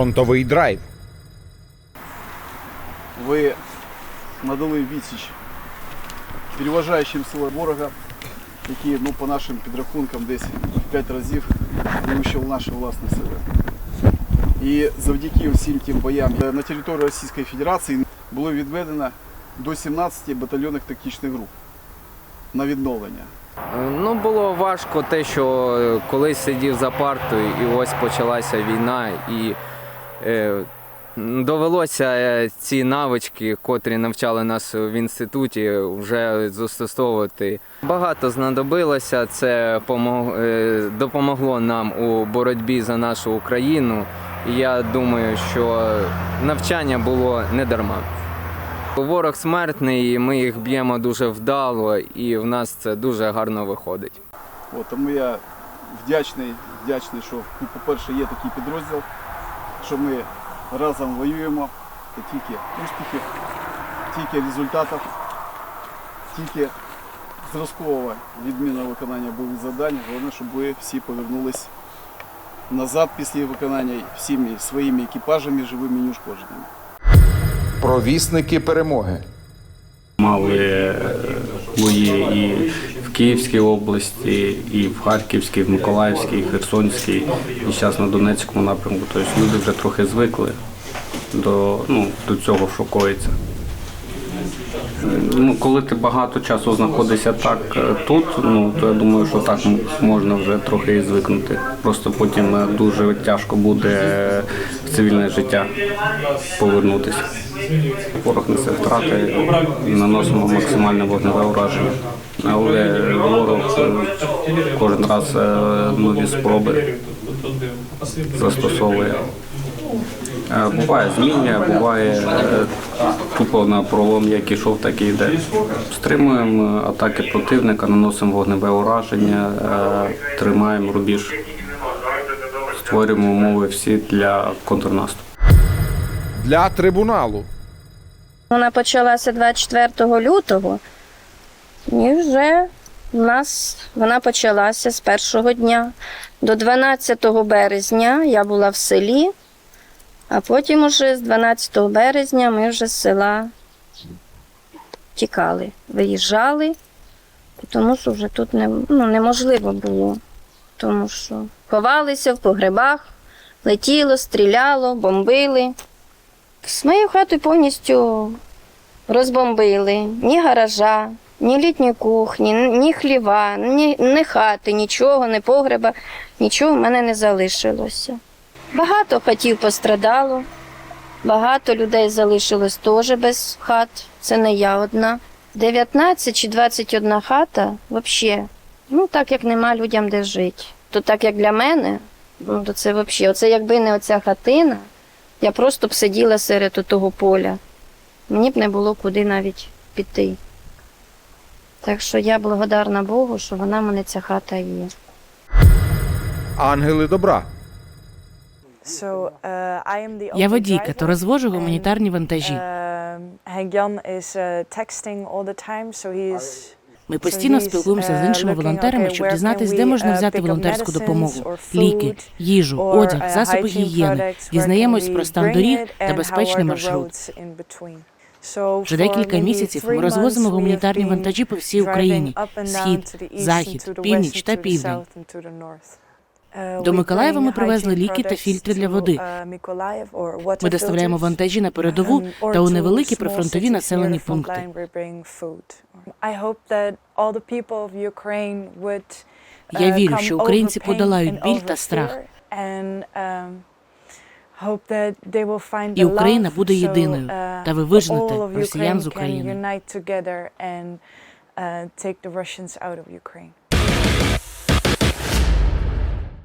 фронтовий драйв. Ви надали відсіч переважаючим сили ворога, які ну, по нашим підрахункам десь в 5 разів перевищили наші власні сили. І завдяки всім тим боям на території Російської Федерації було відведено до 17 батальйонних тактичних груп на відновлення. Ну, було важко те, що е, колись сидів за партою, і ось почалася війна, і довелося е, ці навички, котрі навчали нас в інституті, вже застосовувати. Багато знадобилося. Це е, допомогло нам у боротьбі за нашу Україну. Я думаю, що навчання було не дарма. Ворог смертний, ми їх б'ємо дуже вдало, і в нас це дуже гарно виходить. От, тому я вдячний, вдячний, що ну, по-перше, є такий підрозділ, що ми разом воюємо, і тільки успіхів, тільки результатів, тільки зразкового відмінного виконання бойових завдань. Головне, щоб ви всі повернулись назад після виконання всіми своїми екіпажами, живими і неушкодженими. Провісники перемоги. Мали е, бої і Київській області, і в Харківській, і в Миколаївській, і Херсонській, і зараз на Донецькому напрямку. Тобто люди вже трохи звикли до, ну, до цього, що коїться. Ну, коли ти багато часу знаходишся так е, тут, ну то я думаю, що так можна вже трохи і звикнути. Просто потім е, дуже тяжко буде е, в цивільне життя повернутися. Ворог несе втрати, наносимо максимальне вогневе ураження. Але ворог кожен раз е, нові спроби застосовує. Е, Буває зміння, буває е, тупо на пролом, як ішов, так і йде. Стримуємо атаки противника, наносимо вогневе ураження, тримаємо рубіж, створюємо умови всі для контрнаступу. Для трибуналу. Вона почалася 24 лютого, і вже в нас вона почалася з першого дня. До 12 березня я була в селі, а потім уже з 12 березня ми вже з села тікали, виїжджали, тому що вже тут не, ну, неможливо було. Тому що ховалися в погребах, летіло, стріляло, бомбили. З моєю хатою повністю розбомбили ні гаража, ні літньої кухні, ні хліва, ні, ні хати, нічого, ні погреба, нічого в мене не залишилося. Багато хатів пострадало, багато людей залишилось теж без хат. Це не я одна. 19 чи 21 хата взагалі, ну так як нема людям де жити. То так як для мене, ну то це взагалі, оце якби не оця хатина, я просто б сиділа серед того поля. Мені б не було куди навіть піти. Так що я благодарна Богу, що вона в мене ця хата є. Ангели добра. Я водій, который розвожу гуманітарні вантажі. Ми постійно спілкуємося з іншими волонтерами, щоб дізнатись, де можна взяти волонтерську допомогу, ліки, їжу, одяг, засоби гігієни. Дізнаємось про стан доріг та безпечний маршрут. Вже декілька місяців ми розвозимо гуманітарні вантажі по всій Україні: схід, захід, північ та південь. До Миколаєва ми привезли ліки та фільтри для води. Ми доставляємо вантажі на передову та у невеликі прифронтові населені пункти. Я вірю, що українці подолають біль та страх. І Україна буде єдиною, та ви виженете росіян з України. України.